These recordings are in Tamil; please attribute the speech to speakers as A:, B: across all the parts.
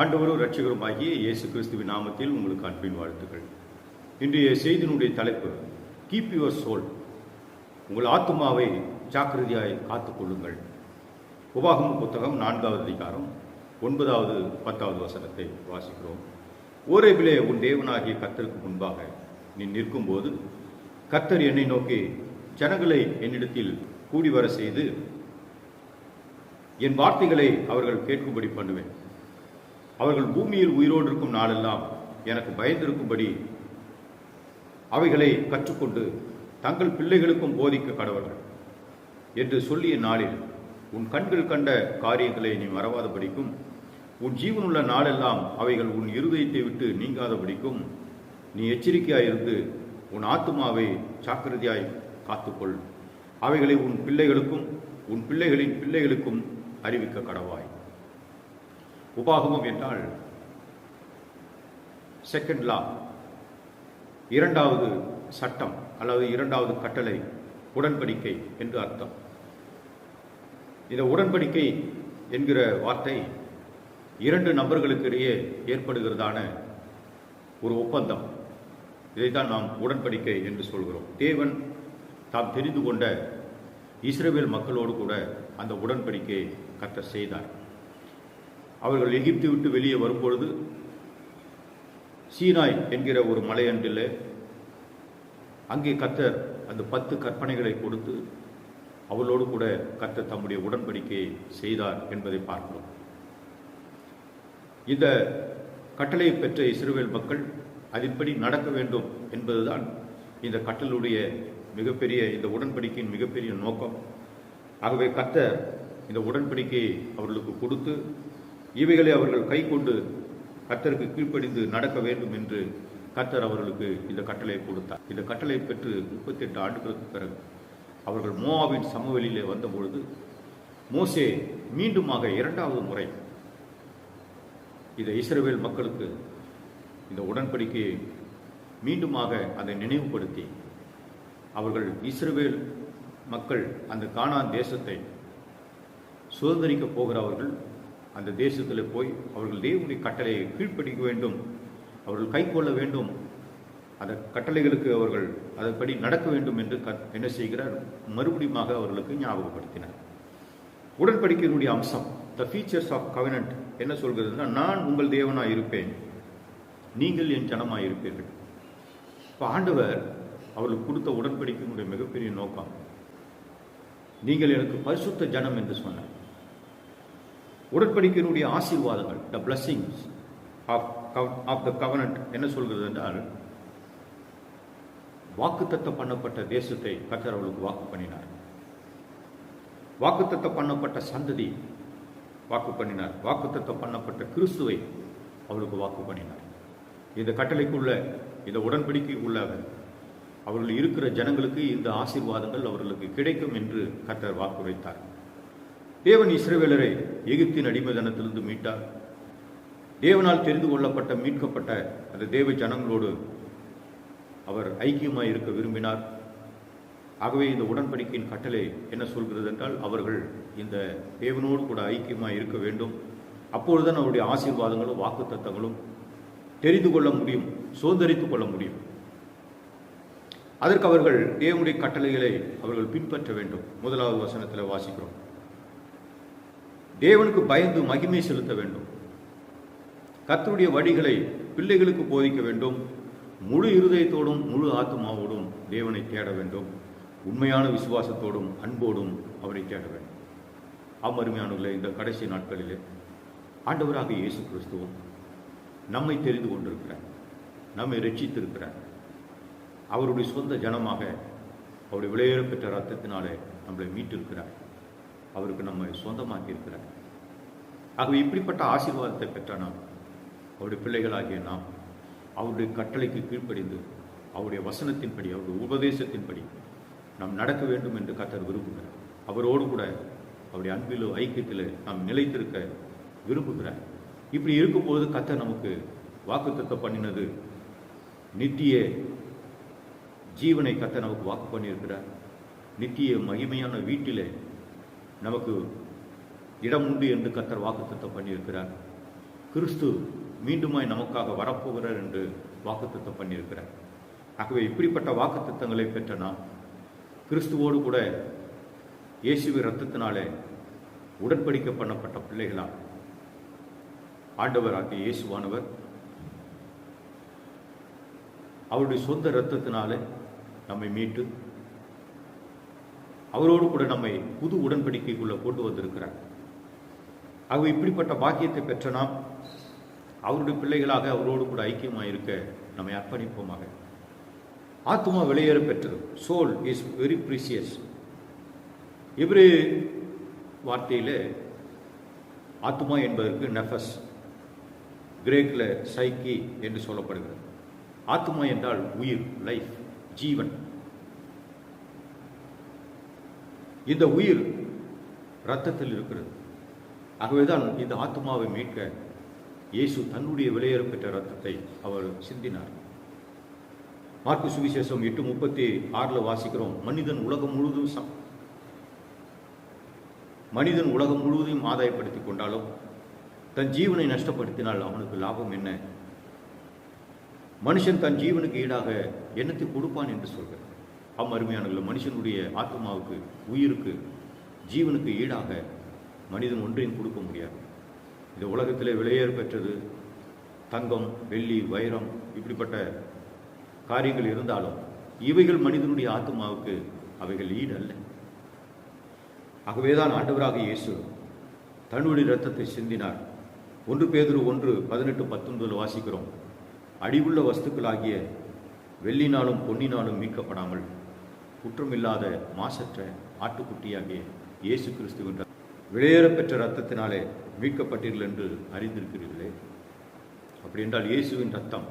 A: ஆண்டவரும் ரட்சகருமாகிய இயேசு கிறிஸ்துவின் நாமத்தில் உங்களுக்கு அன்பின் வாழ்த்துக்கள் இன்றைய செய்தியினுடைய தலைப்பு கீப் யுவர் சோல் உங்கள் ஆத்மாவை ஜாக்கிரதையாய் காத்துக்கொள்ளுங்கள் உபாகம் புத்தகம் நான்காவது அதிகாரம் ஒன்பதாவது பத்தாவது வசனத்தை வாசிக்கிறோம் ஓரேபிலே உன் தேவனாகிய கத்தருக்கு முன்பாக நீ நிற்கும்போது கத்தர் என்னை நோக்கி ஜனங்களை என்னிடத்தில் கூடி வர செய்து என் வார்த்தைகளை அவர்கள் கேட்கும்படி பண்ணுவேன் அவர்கள் பூமியில் உயிரோடு இருக்கும் நாளெல்லாம் எனக்கு பயந்திருக்கும்படி அவைகளை கற்றுக்கொண்டு தங்கள் பிள்ளைகளுக்கும் போதிக்க கடவர்கள் என்று சொல்லிய நாளில் உன் கண்கள் கண்ட காரியங்களை நீ மறவாதபடிக்கும் உன் ஜீவனுள்ள நாளெல்லாம் அவைகள் உன் இருதயத்தை விட்டு நீங்காதபடிக்கும் நீ எச்சரிக்கையாயிருந்து உன் ஆத்துமாவை சாக்கிரதையாய் காத்துக்கொள் அவைகளை உன் பிள்ளைகளுக்கும் உன் பிள்ளைகளின் பிள்ளைகளுக்கும் அறிவிக்க கடவாய் உபாகமம் என்றால் செகண்ட் லா இரண்டாவது சட்டம் அல்லது இரண்டாவது கட்டளை உடன்படிக்கை என்று அர்த்தம் இந்த உடன்படிக்கை என்கிற வார்த்தை இரண்டு நபர்களுக்கு இடையே ஏற்படுகிறதான ஒரு ஒப்பந்தம் இதைத்தான் நாம் உடன்படிக்கை என்று சொல்கிறோம் தேவன் தாம் தெரிந்து கொண்ட இஸ்ரேவேல் மக்களோடு கூட அந்த உடன்படிக்கையை கத்த செய்தார் அவர்கள் எகிப்து விட்டு வெளியே வரும்பொழுது சீனாய் என்கிற ஒரு மலையண்டில் அங்கே கத்தர் அந்த பத்து கற்பனைகளை கொடுத்து அவளோடு கூட கத்தர் தம்முடைய உடன்படிக்கையை செய்தார் என்பதை பார்க்கிறோம் இந்த கட்டளையை பெற்ற இஸ்ரேல் மக்கள் அதின்படி நடக்க வேண்டும் என்பதுதான் இந்த கட்டளுடைய மிகப்பெரிய இந்த உடன்படிக்கையின் மிகப்பெரிய நோக்கம் ஆகவே கத்தர் இந்த உடன்படிக்கையை அவர்களுக்கு கொடுத்து இவைகளை அவர்கள் கை கொண்டு கத்தருக்கு கீழ்ப்படிந்து நடக்க வேண்டும் என்று கத்தர் அவர்களுக்கு இந்த கட்டளை கொடுத்தார் இந்த கட்டளை பெற்று முப்பத்தி எட்டு ஆண்டுகளுக்கு பிறகு அவர்கள் மோவாவின் சமவெளியிலே வந்தபொழுது மோசே மீண்டுமாக இரண்டாவது முறை இதை இஸ்ரேல் மக்களுக்கு இந்த உடன்படிக்கையை மீண்டுமாக அதை நினைவுபடுத்தி அவர்கள் இஸ்ரேல் மக்கள் அந்த காணான் தேசத்தை சுதந்திரிக்கப் போகிறவர்கள் அந்த தேசத்தில் போய் அவர்கள் தேவனுடைய கட்டளையை கீழ்ப்படிக்க வேண்டும் அவர்கள் கை கொள்ள வேண்டும் அந்த கட்டளைகளுக்கு அவர்கள் அதன்படி நடக்க வேண்டும் என்று க என்ன செய்கிறார் மறுபடியுமாக அவர்களுக்கு ஞாபகப்படுத்தினார் உடன்படிக்கையினுடைய அம்சம் த ஃபீச்சர்ஸ் ஆஃப் கவனன்ட் என்ன சொல்கிறதுனா நான் உங்கள் தேவனாக இருப்பேன் நீங்கள் என் ஜனமாக இருப்பீர்கள் இப்போ ஆண்டவர் அவர்களுக்கு கொடுத்த உடன்படிக்கையினுடைய மிகப்பெரிய நோக்கம் நீங்கள் எனக்கு பரிசுத்த ஜனம் என்று சொன்னார் உடற்படிக்கையினுடைய ஆசீர்வாதங்கள் the blessings of of the covenant என்ன சொல்கிறது என்றால் வாக்குத்தத்தம் பண்ணப்பட்ட தேசத்தை கத்தர் அவளுக்கு வாக்கு பண்ணினார் வாக்குத்தத்தம் பண்ணப்பட்ட சந்ததி வாக்கு பண்ணினார் வாக்குத்தத்தம் பண்ணப்பட்ட கிறிஸ்துவை அவளுக்கு வாக்கு பண்ணினார் இந்த கட்டளைக்குள்ள இந்த உடன்படிக்கை உள்ள அவர்கள் இருக்கிற ஜனங்களுக்கு இந்த ஆசீர்வாதங்கள் அவர்களுக்கு கிடைக்கும் என்று கத்தர் வாக்குரைத்தார் தேவன் இஸ்ரவேலரை எகிப்தின் அடிமைதனத்திலிருந்து மீட்டார் தேவனால் தெரிந்து கொள்ளப்பட்ட மீட்கப்பட்ட அந்த தேவ ஜனங்களோடு அவர் ஐக்கியமாக இருக்க விரும்பினார் ஆகவே இந்த உடன்படிக்கையின் கட்டளை என்ன சொல்கிறது என்றால் அவர்கள் இந்த தேவனோடு கூட ஐக்கியமாக இருக்க வேண்டும் அப்பொழுதுதான் அவருடைய ஆசீர்வாதங்களும் வாக்கு தத்தங்களும் தெரிந்து கொள்ள முடியும் சுதந்திரித்துக் கொள்ள முடியும் அதற்கு அவர்கள் தேவனுடைய கட்டளைகளை அவர்கள் பின்பற்ற வேண்டும் முதலாவது வசனத்தில் வாசிக்கிறோம் தேவனுக்கு பயந்து மகிமை செலுத்த வேண்டும் கத்தருடைய வழிகளை பிள்ளைகளுக்கு போதிக்க வேண்டும் முழு இருதயத்தோடும் முழு ஆத்மாவோடும் தேவனை தேட வேண்டும் உண்மையான விசுவாசத்தோடும் அன்போடும் அவரை தேட வேண்டும் அம்மருமையானவர்களை இந்த கடைசி நாட்களிலே ஆண்டவராக இயேசு கிறிஸ்துவும் நம்மை தெரிந்து கொண்டிருக்கிறார் நம்மை ரட்சித்திருக்கிறார் அவருடைய சொந்த ஜனமாக அவருடைய விளையேற பெற்ற ரத்தத்தினாலே நம்மளை மீட்டிருக்கிறார் அவருக்கு நம்ம சொந்தமாக்கி இருக்கிறார் ஆகவே இப்படிப்பட்ட ஆசீர்வாதத்தை பெற்ற நாம் அவருடைய பிள்ளைகளாகிய நாம் அவருடைய கட்டளைக்கு கீழ்ப்படிந்து அவருடைய வசனத்தின்படி அவருடைய உபதேசத்தின்படி நாம் நடக்க வேண்டும் என்று கத்தர் விரும்புகிறார் அவரோடு கூட அவருடைய அன்பிலோ ஐக்கியத்தில் நாம் நிலைத்திருக்க விரும்புகிறார் இப்படி இருக்கும்போது கத்தர் நமக்கு வாக்குத்தத்தை பண்ணினது நித்திய ஜீவனை கத்தை நமக்கு வாக்கு பண்ணியிருக்கிறார் நித்திய மகிமையான வீட்டில் நமக்கு இடம் உண்டு என்று கத்தர் வாக்குத்தத்தம் பண்ணியிருக்கிறார் கிறிஸ்து மீண்டுமாய் நமக்காக வரப்போகிறார் என்று வாக்குத்தத்தம் பண்ணியிருக்கிறார் ஆகவே இப்படிப்பட்ட வாக்குத்தத்தங்களை பெற்ற நாம் கிறிஸ்துவோடு கூட இயேசுவி ரத்தத்தினாலே உடன்படிக்க பண்ணப்பட்ட பிள்ளைகளால் ஆண்டவர் ஆகிய இயேசுவானவர் அவருடைய சொந்த இரத்தத்தினாலே நம்மை மீட்டு அவரோடு கூட நம்மை புது உடன்படிக்கைக்குள்ளே கொண்டு வந்திருக்கிறார் ஆக இப்படிப்பட்ட பாக்கியத்தை பெற்ற நாம் அவருடைய பிள்ளைகளாக அவரோடு கூட ஐக்கியமாக இருக்க நம்மை அர்ப்பணிப்போமாக ஆத்மா வெளியேற பெற்றது சோல் இஸ் வெரி ப்ரீசியஸ் இவரு வார்த்தையில் ஆத்மா என்பதற்கு நெஃபஸ் கிரேக்கில் சைக்கி என்று சொல்லப்படுகிறது ஆத்மா என்றால் உயிர் லைஃப் ஜீவன் இந்த உயிர் இரத்தத்தில் இருக்கிறது ஆகவேதான் இந்த ஆத்மாவை மீட்க இயேசு தன்னுடைய விலையேற பெற்ற ரத்தத்தை அவர் சிந்தினார் மார்க்கு சுவிசேஷம் எட்டு முப்பத்தி ஆறில் வாசிக்கிறோம் மனிதன் உலகம் முழுவதும் சம் மனிதன் உலகம் முழுவதையும் ஆதாயப்படுத்தி கொண்டாலும் தன் ஜீவனை நஷ்டப்படுத்தினால் அவனுக்கு லாபம் என்ன மனுஷன் தன் ஜீவனுக்கு ஈடாக என்னத்தை கொடுப்பான் என்று சொல்கிறார் ஆம் அருமையானவர்கள் மனுஷனுடைய ஆத்மாவுக்கு உயிருக்கு ஜீவனுக்கு ஈடாக மனிதன் ஒன்றையும் கொடுக்க முடியாது இந்த உலகத்தில் விலையேற பெற்றது தங்கம் வெள்ளி வைரம் இப்படிப்பட்ட காரியங்கள் இருந்தாலும் இவைகள் மனிதனுடைய ஆத்மாவுக்கு அவைகள் ஈடு அல்ல ஆகவேதான் ஆண்டவராக இயேசு தன்னுடைய இரத்தத்தை சிந்தினார் ஒன்று பேதொரு ஒன்று பதினெட்டு பத்தொன்பதில் வாசிக்கிறோம் அடிவுள்ள வஸ்துக்களாகிய வெள்ளினாலும் பொன்னினாலும் மீட்கப்படாமல் குற்றமில்லாத மாசற்ற ஆட்டுக்குட்டியாகிய இயேசு கிறிஸ்து என்ற வெளியேறப்பெற்ற ரத்தத்தினாலே மீட்கப்பட்டீர்கள் என்று அறிந்திருக்கிறீர்களே அப்படி என்றால் இயேசுவின் ரத்தம்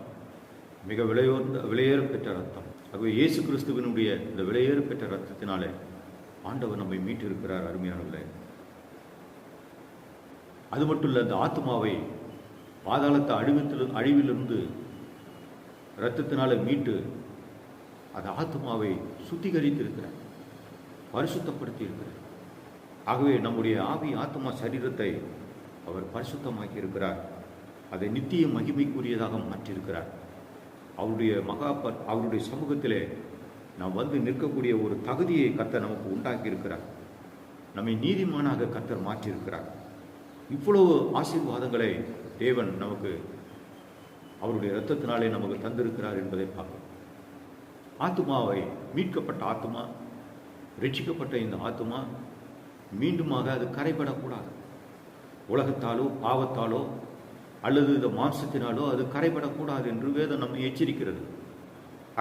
A: மிக விலையோர்ந்த விலையேறப்பெற்ற ரத்தம் ஆகவே இயேசு கிறிஸ்துவனுடைய இந்த விலையேறப்பெற்ற ரத்தத்தினாலே ஆண்டவர் நம்மை மீட்டிருக்கிறார் அருமையானவர்களே அது மட்டும் இல்லை அந்த ஆத்மாவை பாதாளத்தை அழிவத்தில் அழிவிலிருந்து இரத்தத்தினால மீட்டு அந்த ஆத்மாவை சுத்திகரித்து இருக்கிறார் பரிசுத்தப்படுத்தி இருக்கிறார் ஆகவே நம்முடைய ஆவி ஆத்மா சரீரத்தை அவர் பரிசுத்தமாக்கி இருக்கிறார் அதை நித்திய மகிமைக்குரியதாக மாற்றியிருக்கிறார் அவருடைய மகா அவருடைய சமூகத்திலே நாம் வந்து நிற்கக்கூடிய ஒரு தகுதியை கத்த நமக்கு உண்டாக்கியிருக்கிறார் நம்மை நீதிமானாக கத்தர் மாற்றியிருக்கிறார் இவ்வளவு ஆசீர்வாதங்களை தேவன் நமக்கு அவருடைய இரத்தத்தினாலே நமக்கு தந்திருக்கிறார் என்பதை பார்க்கிறோம் ஆத்மாவை மீட்கப்பட்ட ஆத்மா ரட்சிக்கப்பட்ட இந்த ஆத்மா மீண்டுமாக அது கரைபடக்கூடாது உலகத்தாலோ பாவத்தாலோ அல்லது இந்த மாம்சத்தினாலோ அது கரைபடக்கூடாது என்று வேதம் நம்மை எச்சரிக்கிறது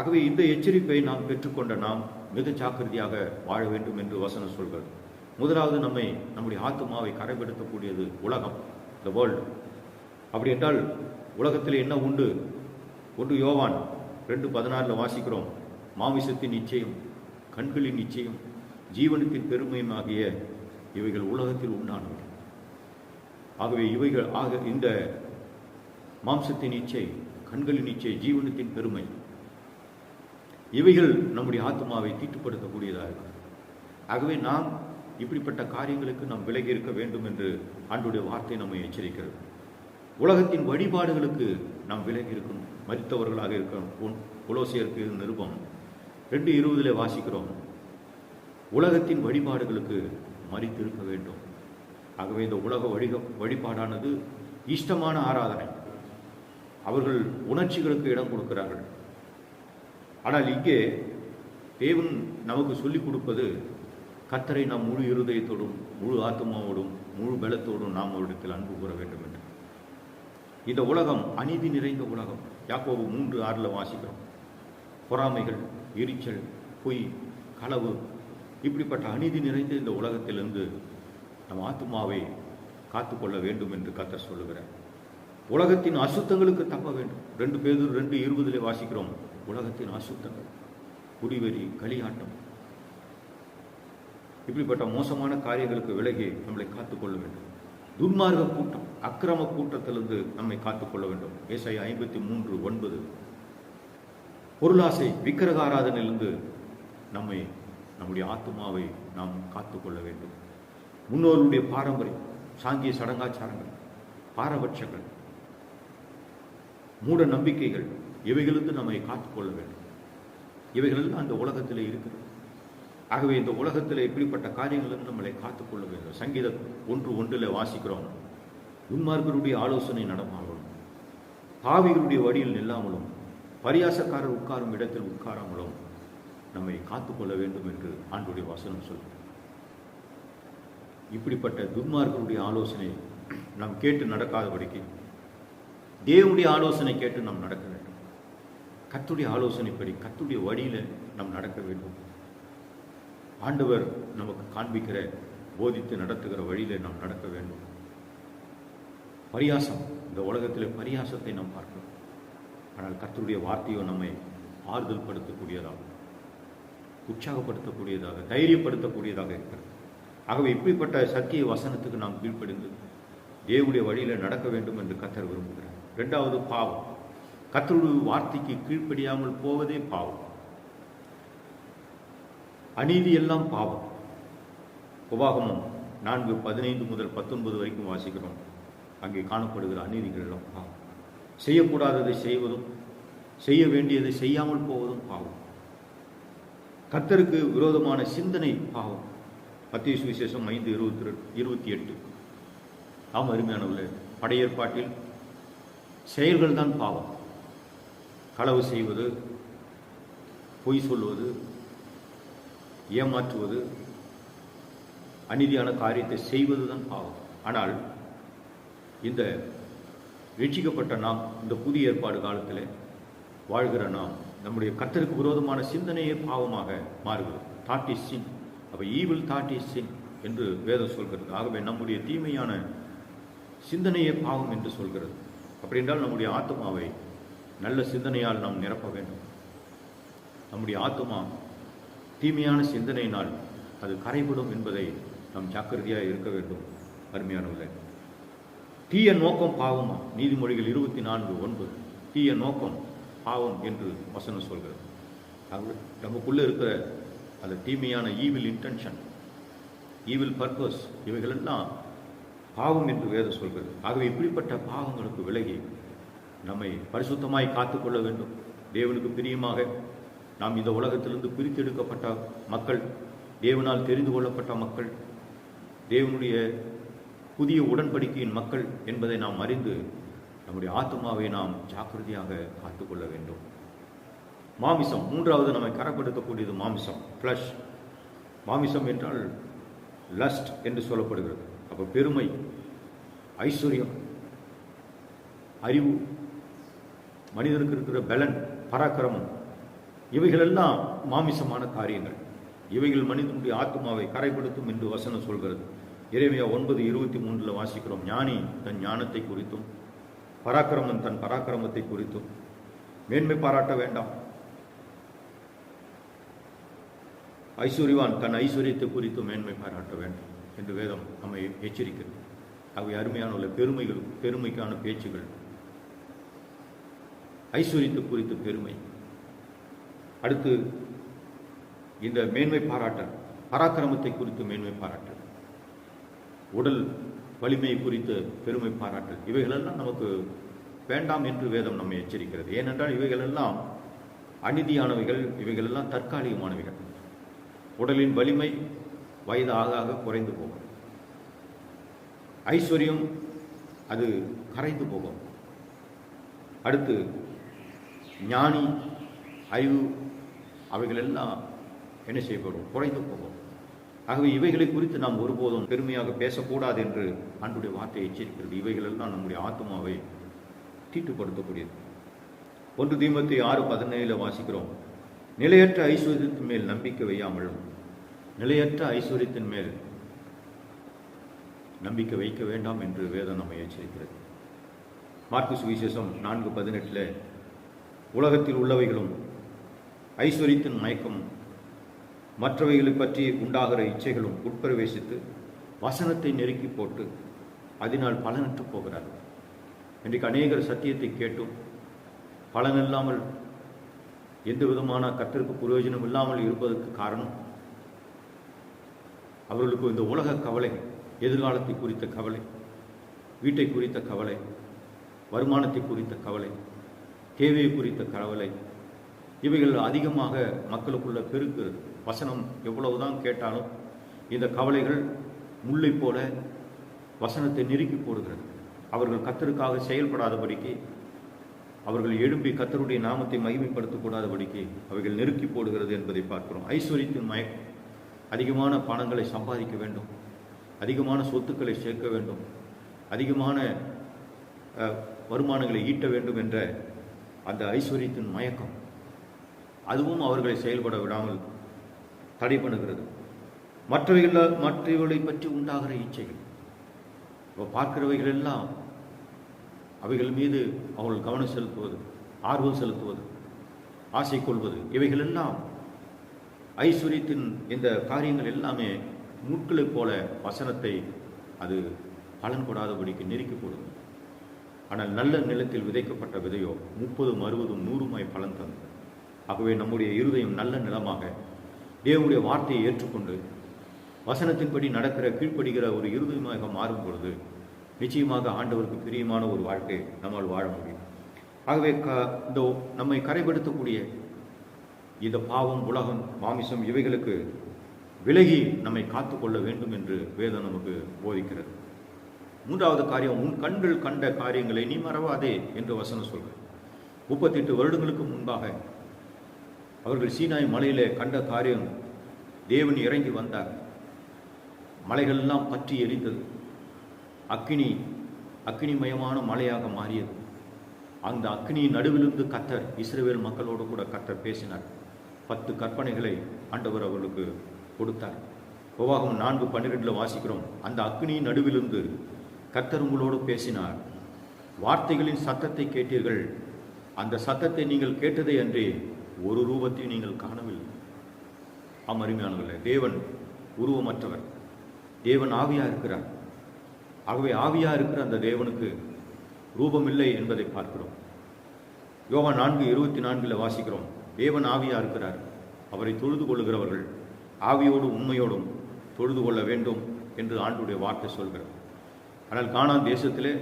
A: ஆகவே இந்த எச்சரிப்பை நாம் பெற்றுக்கொண்ட நாம் மிக ஜாக்கிரதையாக வாழ வேண்டும் என்று வசனம் சொல்கிறது முதலாவது நம்மை நம்முடைய ஆத்மாவை கரைப்படுத்தக்கூடியது உலகம் த வேர்ல்டு அப்படி என்றால் உலகத்தில் என்ன உண்டு ஒன்று யோவான் ரெண்டு பதினாறில் வாசிக்கிறோம் மாமிசத்தின் நிச்சயம் கண்களின் நிச்சயம் ஜீவனத்தின் பெருமையும் ஆகிய இவைகள் உலகத்தில் உண்டானவை ஆகவே இவைகள் ஆக இந்த மாம்சத்தின் இச்சை கண்களின் இச்சை ஜீவனத்தின் பெருமை இவைகள் நம்முடைய ஆத்மாவை தீட்டுப்படுத்தக்கூடியதாக இருக்கும் ஆகவே நாம் இப்படிப்பட்ட காரியங்களுக்கு நாம் விலகி இருக்க வேண்டும் என்று அன்றுடைய வார்த்தை நம்மை எச்சரிக்கிறது உலகத்தின் வழிபாடுகளுக்கு நாம் விலகி இருக்கணும் மறித்தவர்களாக இருக்கணும் உலோசியருக்கு நிருபம் ரெண்டு இருபதுல வாசிக்கிறோம் உலகத்தின் வழிபாடுகளுக்கு மறித்திருக்க வேண்டும் ஆகவே இந்த உலக வழிக வழிபாடானது இஷ்டமான ஆராதனை அவர்கள் உணர்ச்சிகளுக்கு இடம் கொடுக்கிறார்கள் ஆனால் இங்கே தேவன் நமக்கு சொல்லிக் கொடுப்பது கத்தரை நாம் முழு இருதயத்தோடும் முழு ஆத்மாவோடும் முழு பலத்தோடும் நாம் அவரிடத்தில் அன்பு கூற வேண்டும் என்று இந்த உலகம் அநீதி நிறைந்த உலகம் யாக்கோவு மூன்று ஆறில் வாசிக்கிறோம் பொறாமைகள் எரிச்சல் பொய் களவு இப்படிப்பட்ட அநீதி நிறைந்த இந்த உலகத்திலிருந்து நம் ஆத்மாவை காத்துக்கொள்ள வேண்டும் என்று கத்த சொல்லுகிறார் உலகத்தின் அசுத்தங்களுக்கு தப்ப வேண்டும் ரெண்டு பேரும் ரெண்டு இருபதுல வாசிக்கிறோம் உலகத்தின் அசுத்தங்கள் குடிவெறி களியாட்டம் இப்படிப்பட்ட மோசமான காரியங்களுக்கு விலகி நம்மளை காத்துக்கொள்ள வேண்டும் துன்மார்க கூட்டம் அக்கிரம கூட்டத்திலிருந்து நம்மை காத்துக்கொள்ள வேண்டும் ஏசாய் ஐம்பத்தி மூன்று ஒன்பது
B: பொருளாசை விக்கிரகாராதனிலிருந்து
A: நம்மை நம்முடைய ஆத்மாவை நாம் காத்துக்கொள்ள வேண்டும் முன்னோருடைய பாரம்பரியம் சாங்கிய சடங்காச்சாரங்கள் பாரபட்சங்கள் மூட நம்பிக்கைகள் இவைகளிலிருந்து நம்மை காத்துக்கொள்ள வேண்டும் இவைகளெல்லாம் அந்த உலகத்தில் இருக்கிறது ஆகவே இந்த உலகத்தில் இப்படிப்பட்ட காரியங்களிலிருந்து நம்மளை காத்துக்கொள்ள வேண்டும் சங்கீதம் ஒன்று ஒன்றில் வாசிக்கிறோம் துன்மார்களுடைய ஆலோசனை நடமாகணும் பாவிகளுடைய வழியில் நில்லாமலும் பரியாசக்காரர் உட்காரும் இடத்தில் உட்காராமலும் நம்மை காத்துக்கொள்ள வேண்டும் என்று ஆண்டுடைய வசனம் சொல்லும் இப்படிப்பட்ட துன்மார்களுடைய ஆலோசனை நாம் கேட்டு நடக்காதபடிக்கு தேவனுடைய ஆலோசனை கேட்டு நாம் நடக்க வேண்டும் கத்துடைய ஆலோசனைப்படி கத்துடைய வழியில் நாம் நடக்க வேண்டும் ஆண்டவர் நமக்கு காண்பிக்கிற போதித்து நடத்துகிற வழியில் நாம் நடக்க வேண்டும் பரியாசம் இந்த உலகத்தில் பரியாசத்தை நாம் பார்க்கிறோம் ஆனால் கர்த்தருடைய வார்த்தையோ நம்மை ஆறுதல் படுத்தக்கூடியதாக உற்சாகப்படுத்தக்கூடியதாக தைரியப்படுத்தக்கூடியதாக இருக்கிறது ஆகவே இப்படிப்பட்ட சத்திய வசனத்துக்கு நாம் கீழ்ப்படிந்து தேவனுடைய வழியில் நடக்க வேண்டும் என்று கத்தர் விரும்புகிறார் ரெண்டாவது பாவம் கத்தருடைய வார்த்தைக்கு கீழ்ப்படியாமல் போவதே பாவம் அநீதி எல்லாம் பாவம் உபாகமும் நான்கு பதினைந்து முதல் பத்தொன்பது வரைக்கும் வாசிக்கிறோம் அங்கே காணப்படுகிற அநீதிகள் எல்லாம் பாவம் செய்யக்கூடாததை செய்வதும் செய்ய வேண்டியதை செய்யாமல் போவதும் பாவம் கத்தருக்கு விரோதமான சிந்தனை பாவம் மத்திய சுவிசேஷம் ஐந்து இருபத்தி இருபத்தி எட்டு ஆம் அருமையானவர்கள் படையேற்பாட்டில் செயல்கள் தான் பாவம் களவு செய்வது பொய் சொல்வது ஏமாற்றுவது அநீதியான காரியத்தை செய்வது தான் பாவம் ஆனால் இந்த ரட்சிக்கப்பட்ட நாம் இந்த புதிய ஏற்பாடு காலத்தில் வாழ்கிற நாம் நம்முடைய கத்தருக்கு விரோதமான சிந்தனையே பாவமாக மாறுகிறோம் தாட் இஸ் சின் அப்போ ஈவில் தாட் இஸ் சின் என்று வேதம் சொல்கிறது ஆகவே நம்முடைய தீமையான சிந்தனையே பாவம் என்று சொல்கிறது அப்படி என்றால் நம்முடைய ஆத்மாவை நல்ல சிந்தனையால் நாம் நிரப்ப வேண்டும் நம்முடைய ஆத்மா தீமையான சிந்தனையினால் அது கரைபடும் என்பதை நாம் ஜாக்கிரதையாக இருக்க வேண்டும் அருமையானவர்களே தீய நோக்கம் பாவமா நீதிமொழிகள் இருபத்தி நான்கு ஒன்பது தீய நோக்கம் பாவம் என்று வசனம் சொல்கிறது நமக்குள்ளே இருக்கிற அந்த தீமையான ஈவில் இன்டென்ஷன் ஈவில் பர்பஸ் இவைகளெல்லாம் பாவம் என்று வேதம் சொல்கிறது ஆகவே இப்படிப்பட்ட பாவங்களுக்கு விலகி நம்மை பரிசுத்தமாய் காத்துக்கொள்ள வேண்டும் தேவனுக்கு பிரியமாக நாம் இந்த உலகத்திலிருந்து பிரித்தெடுக்கப்பட்ட மக்கள் தேவனால் தெரிந்து கொள்ளப்பட்ட மக்கள் தேவனுடைய புதிய உடன்படிக்கையின் மக்கள் என்பதை நாம் அறிந்து நம்முடைய ஆத்மாவை நாம் ஜாக்கிரதையாக காத்துக்கொள்ள வேண்டும் மாமிசம் மூன்றாவது நம்மை கரப்படுத்தக்கூடியது மாமிசம் ஃப்ளஷ் மாமிசம் என்றால் லஸ்ட் என்று சொல்லப்படுகிறது அப்போ பெருமை ஐஸ்வர்யம் அறிவு மனிதனுக்கு இருக்கிற பலன் பராக்கிரமம் இவைகளெல்லாம் மாமிசமான காரியங்கள் இவைகள் மனிதனுடைய ஆத்மாவை கரைப்படுத்தும் என்று வசனம் சொல்கிறது இறைமையா ஒன்பது இருபத்தி மூன்றில் வாசிக்கிறோம் ஞானி தன் ஞானத்தை குறித்தும் பராக்கிரமன் தன் பராக்கிரமத்தை குறித்தும் மேன்மை பாராட்ட வேண்டாம் ஐஸ்வர்யவான் தன் ஐஸ்வர்யத்தை குறித்தும் மேன்மை பாராட்ட வேண்டும் என்று வேதம் நம்மை எச்சரிக்கிறது அவை அருமையான உள்ள பெருமைகள் பெருமைக்கான பேச்சுகள் ஐஸ்வர்யத்தை குறித்து பெருமை அடுத்து இந்த மேன்மை பாராட்டல் பராக்கிரமத்தை குறித்து மேன்மை பாராட்டல் உடல் வலிமை குறித்த பெருமை பாராட்டல் இவைகளெல்லாம் நமக்கு வேண்டாம் என்று வேதம் நம்மை எச்சரிக்கிறது ஏனென்றால் இவைகளெல்லாம் அநீதியானவைகள் இவைகளெல்லாம் தற்காலிகமானவைகள் உடலின் வலிமை வயது ஆக ஆக குறைந்து போகும் ஐஸ்வர்யம் அது கரைந்து போகும் அடுத்து ஞானி அறிவு அவைகளெல்லாம் என்ன செய்யப்படும் குறைந்து போகும் ஆகவே இவைகளை குறித்து நாம் ஒருபோதும் பெருமையாக பேசக்கூடாது என்று அன்புடைய வார்த்தை எச்சரிக்கிறது இவைகளெல்லாம் நம்முடைய ஆத்மாவை தீட்டுப்படுத்தக்கூடியது ஒன்று தீபத்தை ஆறு பதினேழில் வாசிக்கிறோம் நிலையற்ற ஐஸ்வர்யத்தின் மேல் நம்பிக்கை வையாமலும் நிலையற்ற ஐஸ்வர்யத்தின் மேல் நம்பிக்கை வைக்க வேண்டாம் என்று வேதம் நம்மை எச்சரிக்கிறது மார்க்கு சுவிசேஷம் நான்கு பதினெட்டில் உலகத்தில் உள்ளவைகளும் ஐஸ்வர்யத்தின் மயக்கம் மற்றவைகளை பற்றி உண்டாகிற இச்சைகளும் உட்பிரவேசித்து வசனத்தை நெருக்கி போட்டு அதனால் பலனற்று போகிறார்கள் இன்றைக்கு அநேகர் சத்தியத்தை கேட்டும் பலனில்லாமல் எந்த விதமான கத்திற்கு பிரயோஜனம் இல்லாமல் இருப்பதற்கு காரணம் அவர்களுக்கு இந்த உலக கவலை எதிர்காலத்தை குறித்த கவலை வீட்டை குறித்த கவலை வருமானத்தை குறித்த கவலை தேவையை குறித்த கவலை இவைகள் அதிகமாக மக்களுக்குள்ள பெருக்கிறது வசனம் எவ்வளவுதான் கேட்டாலும் இந்த கவலைகள் முள்ளை போல வசனத்தை நெருக்கி போடுகிறது அவர்கள் கத்தருக்காக செயல்படாதபடிக்கு அவர்கள் எழும்பி கத்தருடைய நாமத்தை மகிமைப்படுத்தக்கூடாதபடிக்கு அவைகள் நெருக்கி போடுகிறது என்பதை பார்க்கிறோம் ஐஸ்வர்யத்தின் மயக்கம் அதிகமான பணங்களை சம்பாதிக்க வேண்டும் அதிகமான சொத்துக்களை சேர்க்க வேண்டும் அதிகமான வருமானங்களை ஈட்ட வேண்டும் என்ற அந்த ஐஸ்வர்யத்தின் மயக்கம் அதுவும் அவர்களை செயல்பட விடாமல் தடை பண்ணுகிறது மற்றவைகளில் மற்றவர்களை பற்றி உண்டாகிற இச்சைகள் இப்போ பார்க்கிறவைகள் எல்லாம் அவைகள் மீது அவர்கள் கவனம் செலுத்துவது ஆர்வம் செலுத்துவது ஆசை கொள்வது இவைகள் எல்லாம் ஐஸ்வர்யத்தின் இந்த காரியங்கள் எல்லாமே முட்களைப் போல வசனத்தை அது பலன் கொடாதபடிக்கு நெருக்கி போடும் ஆனால் நல்ல நிலத்தில் விதைக்கப்பட்ட விதையோ முப்பதும் அறுபதும் நூறுமாய் பலன் தந்தது ஆகவே நம்முடைய இருதயம் நல்ல நிலமாக தேவனுடைய வார்த்தையை ஏற்றுக்கொண்டு வசனத்தின்படி நடக்கிற கீழ்ப்படுகிற ஒரு இருதயமாக மாறும் பொழுது நிச்சயமாக ஆண்டவருக்கு பிரியமான ஒரு வாழ்க்கை நம்மால் வாழ முடியும் ஆகவே க இந்த நம்மை கரைப்படுத்தக்கூடிய இந்த பாவம் உலகம் மாமிசம் இவைகளுக்கு விலகி நம்மை காத்துக்கொள்ள வேண்டும் என்று வேதம் நமக்கு போதிக்கிறது மூன்றாவது காரியம் உன் கண்கள் கண்ட காரியங்களை நீ மறவாதே என்று வசனம் சொல்கிறேன் முப்பத்தெட்டு வருடங்களுக்கு முன்பாக அவர்கள் சீனாய் மலையிலே கண்ட காரியம் தேவன் இறங்கி வந்தார் மலைகள்லாம் பற்றி எரிந்தது அக்னி அக்னிமயமான மலையாக மாறியது அந்த அக்னியின் நடுவிலிருந்து கத்தர் இஸ்ரேவேல் மக்களோடு கூட கத்தர் பேசினார் பத்து கற்பனைகளை ஆண்டவர் அவர்களுக்கு கொடுத்தார் உபாகம் நான்கு பன்னிரெண்டில் வாசிக்கிறோம் அந்த அக்னியின் நடுவிலிருந்து கத்தர் உங்களோடு பேசினார் வார்த்தைகளின் சத்தத்தை கேட்டீர்கள் அந்த சத்தத்தை நீங்கள் கேட்டதை அன்றே ஒரு ரூபத்தையும் நீங்கள் காணவில்லை ஆம் அருமையானவர்களே தேவன் உருவமற்றவர் தேவன் ஆவியாக இருக்கிறார் ஆகவே ஆவியாக இருக்கிற அந்த தேவனுக்கு ரூபமில்லை என்பதை பார்க்கிறோம் யோகா நான்கு இருபத்தி நான்கில் வாசிக்கிறோம் தேவன் ஆவியாக இருக்கிறார் அவரை தொழுது கொள்ளுகிறவர்கள் ஆவியோடும் உண்மையோடும் தொழுது கொள்ள வேண்டும் என்று ஆண்டுடைய வார்த்தை சொல்கிறார் ஆனால் காணான் தேசத்திலே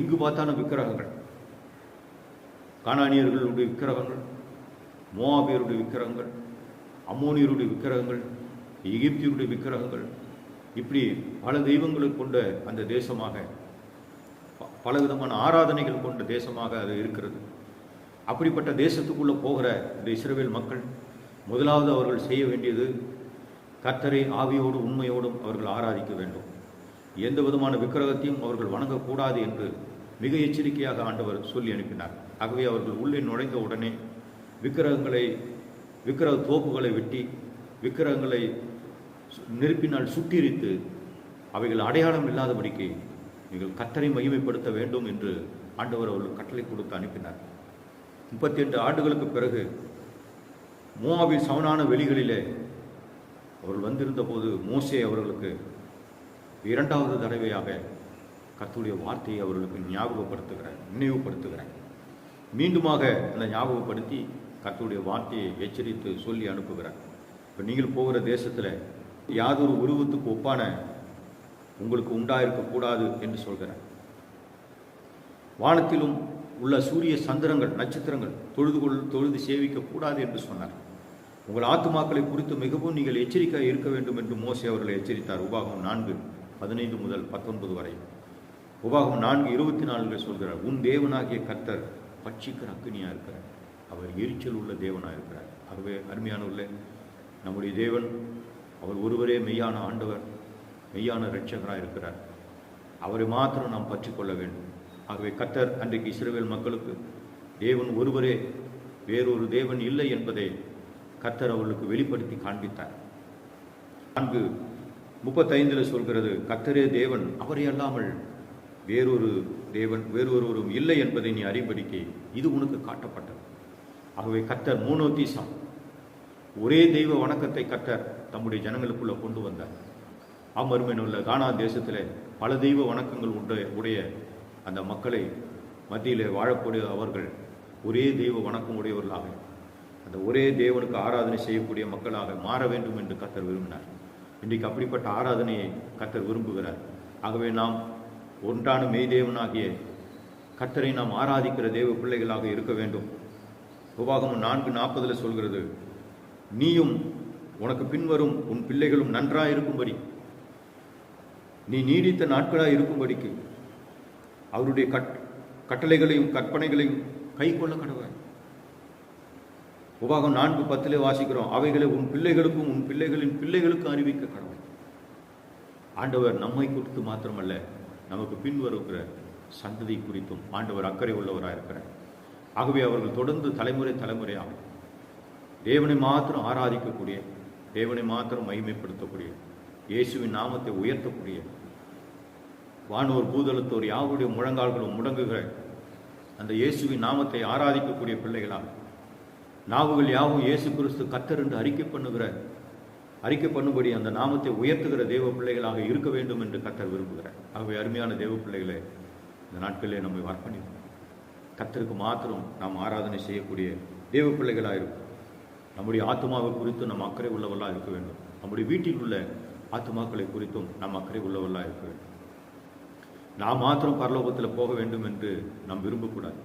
A: எங்கு பார்த்தாலும் விக்கிரகங்கள் கனானியர்களுடைய விக்கிரகங்கள் மோவாபியருடைய விக்கிரகங்கள் அமோனியருடைய விக்கிரகங்கள் எகிப்தியருடைய விக்கிரகங்கள் இப்படி பல தெய்வங்களை கொண்ட அந்த தேசமாக பல விதமான ஆராதனைகள் கொண்ட தேசமாக அது இருக்கிறது அப்படிப்பட்ட தேசத்துக்குள்ளே போகிற இந்த இஸ்ரேல் மக்கள் முதலாவது அவர்கள் செய்ய வேண்டியது கத்தரை ஆவியோடும் உண்மையோடும் அவர்கள் ஆராதிக்க வேண்டும் எந்த விதமான விக்கிரகத்தையும் அவர்கள் வணங்கக்கூடாது என்று மிக எச்சரிக்கையாக ஆண்டவர் சொல்லி அனுப்பினார் ஆகவே அவர்கள் உள்ளே நுழைந்த உடனே விக்கிரகங்களை விக்கிரக தோப்புகளை வெட்டி விக்கிரகங்களை நெருப்பினால் சுட்டிரித்து அவைகள் அடையாளம் இல்லாதபடிக்கு நீங்கள் கத்தரை மகிமைப்படுத்த வேண்டும் என்று ஆண்டவர் அவர்கள் கட்டளை கொடுத்து அனுப்பினார் முப்பத்தி எட்டு ஆண்டுகளுக்கு பிறகு மோவாவில் சமனான வெளிகளிலே அவர்கள் வந்திருந்த போது மோசே அவர்களுக்கு இரண்டாவது தடவையாக கத்துடைய வார்த்தையை அவர்களுக்கு ஞாபகப்படுத்துகிறார் நினைவுபடுத்துகிறார் மீண்டுமாக என்னை ஞாபகப்படுத்தி கர்த்தருடைய வார்த்தையை எச்சரித்து சொல்லி அனுப்புகிறார் இப்போ நீங்கள் போகிற தேசத்தில் யாதொரு உருவத்துக்கு ஒப்பான உங்களுக்கு உண்டாயிருக்கக்கூடாது என்று சொல்கிறார் வானத்திலும் உள்ள சூரிய சந்திரங்கள் நட்சத்திரங்கள் தொழுது கொள் தொழுது சேவிக்கக்கூடாது என்று சொன்னார் உங்கள் ஆத்துமாக்களை குறித்து மிகவும் நீங்கள் எச்சரிக்கையாக இருக்க வேண்டும் என்று மோசி அவர்களை எச்சரித்தார் உபாகம் நான்கு பதினைந்து முதல் பத்தொன்பது வரை உபாகம் நான்கு இருபத்தி நான்கு சொல்கிறார் உன் தேவனாகிய கர்த்தர் பட்சிக்கிற அக்னியாக இருக்கிறார் அவர் எரிச்சல் உள்ள தேவனாக இருக்கிறார் ஆகவே அருமையான உள்ள நம்முடைய தேவன் அவர் ஒருவரே மெய்யான ஆண்டவர் மெய்யான இரட்சகராக இருக்கிறார் அவரை மாத்திரம் நாம் பற்றிக்கொள்ள வேண்டும் ஆகவே கத்தர் அன்றைக்கு இஸ்ரேல் மக்களுக்கு தேவன் ஒருவரே வேறொரு தேவன் இல்லை என்பதை கத்தர் அவர்களுக்கு வெளிப்படுத்தி காண்பித்தார் நான்கு முப்பத்தைந்தில் சொல்கிறது கத்தரே தேவன் அவரை அல்லாமல் வேறொரு தேவன் வேறொருவரும் இல்லை என்பதை நீ அறிம்படிக்கை இது உனக்கு காட்டப்பட்டது ஆகவே கத்தர் சா ஒரே தெய்வ வணக்கத்தை கத்தர் தம்முடைய ஜனங்களுக்குள்ளே கொண்டு வந்தார் ஆமருமேனு உள்ள கானா தேசத்தில் பல தெய்வ வணக்கங்கள் உண்ட உடைய அந்த மக்களை மத்தியில் வாழக்கூடிய அவர்கள் ஒரே தெய்வ வணக்கம் உடையவர்களாக அந்த ஒரே தேவனுக்கு ஆராதனை செய்யக்கூடிய மக்களாக மாற வேண்டும் என்று கத்தர் விரும்பினார் இன்றைக்கு அப்படிப்பட்ட ஆராதனையை கத்தர் விரும்புகிறார் ஆகவே நாம் ஒன்றான மெய்தேவனாகிய கத்தரை நாம் ஆராதிக்கிற தேவ பிள்ளைகளாக இருக்க வேண்டும் உபாகமும் நான்கு நாற்பதில் சொல்கிறது நீயும் உனக்கு பின்வரும் உன் பிள்ளைகளும் நன்றாக இருக்கும்படி நீ நீடித்த நாட்களாக இருக்கும்படிக்கு அவருடைய கட் கட்டளைகளையும் கற்பனைகளையும் கை கொள்ள கடவுள் உபாகம் நான்கு பத்திலே வாசிக்கிறோம் அவைகளை உன் பிள்ளைகளுக்கும் உன் பிள்ளைகளின் பிள்ளைகளுக்கும் அறிவிக்க கடவுள் ஆண்டவர் நம்மை கொடுத்து மாத்திரமல்ல நமக்கு பின்வருகிற சந்ததி குறித்தும் ஆண்டவர் அக்கறை உள்ளவராக இருக்கிறார் ஆகவே அவர்கள் தொடர்ந்து தலைமுறை தலைமுறையாக தேவனை மாத்திரம் ஆராதிக்கக்கூடிய தேவனை மாத்திரம் மகிமைப்படுத்தக்கூடிய இயேசுவின் நாமத்தை உயர்த்தக்கூடிய வானோர் பூதளத்தோர் யாவுடைய முழங்கால்களும் முடங்குகிற அந்த இயேசுவின் நாமத்தை ஆராதிக்கக்கூடிய பிள்ளைகளாகும் நாவுகள் யாவும் இயேசு கிறிஸ்து கத்தர் என்று அறிக்கை பண்ணுகிற அறிக்கை பண்ணும்படி அந்த நாமத்தை உயர்த்துகிற தேவ பிள்ளைகளாக இருக்க வேண்டும் என்று கத்தர் விரும்புகிறார் ஆகவே அருமையான தேவ பிள்ளைகளை இந்த நாட்களிலே நம்மை அர்ப்பணிப்போம் கத்தருக்கு மாத்திரம் நாம் ஆராதனை செய்யக்கூடிய தேவ பிள்ளைகளாக இருக்கும் நம்முடைய ஆத்மாவை குறித்தும் நம்ம அக்கறை உள்ளவர்களாக இருக்க வேண்டும் நம்முடைய வீட்டில் உள்ள ஆத்மாக்களை குறித்தும் நாம் அக்கறை உள்ளவர்களாக இருக்க வேண்டும் நாம் மாத்திரம் பரலோகத்தில் போக வேண்டும் என்று நாம் விரும்பக்கூடாது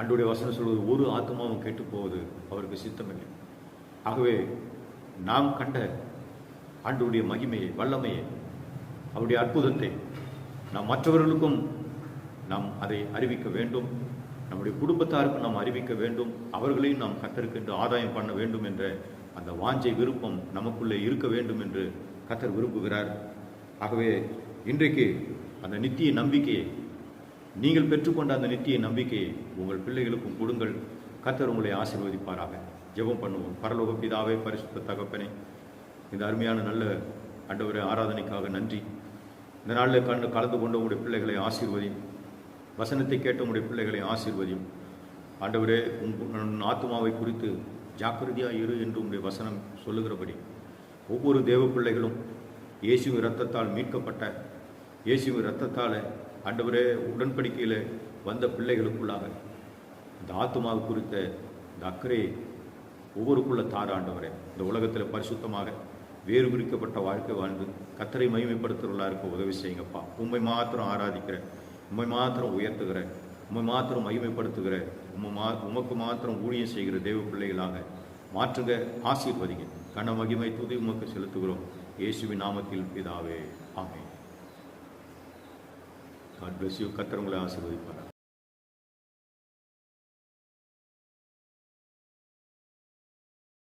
A: அன்றுடைய வசனம் சொல்வது ஒரு ஆத்மாவும் கேட்டு போவது அவருக்கு சித்தமில்லை ஆகவே நாம் கண்ட ஆண்டுடைய மகிமையை வல்லமையை அவருடைய அற்புதத்தை நாம் மற்றவர்களுக்கும் நாம் அதை அறிவிக்க வேண்டும் நம்முடைய குடும்பத்தாருக்கும் நாம் அறிவிக்க வேண்டும் அவர்களையும் நாம் கத்தருக்கென்று ஆதாயம் பண்ண வேண்டும் என்ற அந்த வாஞ்சை விருப்பம் நமக்குள்ளே இருக்க வேண்டும் என்று கத்தர் விரும்புகிறார் ஆகவே இன்றைக்கு அந்த நித்திய நம்பிக்கையை நீங்கள் பெற்றுக்கொண்ட அந்த நித்திய நம்பிக்கையை உங்கள் பிள்ளைகளுக்கும் கொடுங்கள் கத்தர் உங்களை ஆசீர்வதிப்பாராக ஜெபம் பண்ணுவோம் பரலோக பிதாவே பரிசுத்த தகப்பனே இந்த அருமையான நல்ல ஆண்டவரை ஆராதனைக்காக நன்றி இந்த நாளில் கண்டு கலந்து கொண்ட உங்களுடைய பிள்ளைகளை ஆசீர்வதியும் வசனத்தை கேட்ட உங்களுடைய பிள்ளைகளை ஆசீர்வதியும் ஆண்டவரே உன் ஆத்மாவை குறித்து ஜாக்கிரதையாக இரு என்று உங்களுடைய வசனம் சொல்லுகிறபடி ஒவ்வொரு தேவ பிள்ளைகளும் இயேசுவின் ரத்தத்தால் மீட்கப்பட்ட இயேசுவின் ரத்தத்தால் ஆண்டவரே உடன்படிக்கையில் வந்த பிள்ளைகளுக்குள்ளாக இந்த ஆத்மாவை குறித்த இந்த அக்கறையை ஒவ்வொருக்குள்ள தாராண்டவரே இந்த உலகத்தில் பரிசுத்தமாக வேறு குறிக்கப்பட்ட வாழ்க்கை வாழ்ந்து கத்தரை மகிமைப்படுத்துகிறவர்களாக இருக்க உதவி செய்யுங்கப்பா உண்மை மாத்திரம் ஆராதிக்கிற உண்மை மாத்திரம் உயர்த்துகிற உண்மை மாத்திரம் மகிமைப்படுத்துகிற உண்மை மா உமக்கு மாத்திரம் ஊழியம் செய்கிற தெய்வ பிள்ளைகளாக மாற்றுங்க ஆசீர்வதிங்க கன மகிமை துதி உமக்கு செலுத்துகிறோம் இயேசுவின் நாமத்தில் பிதாவே ஆமே கத்திரங்களை பிளஸ் ஆசீர்வதிப்பார்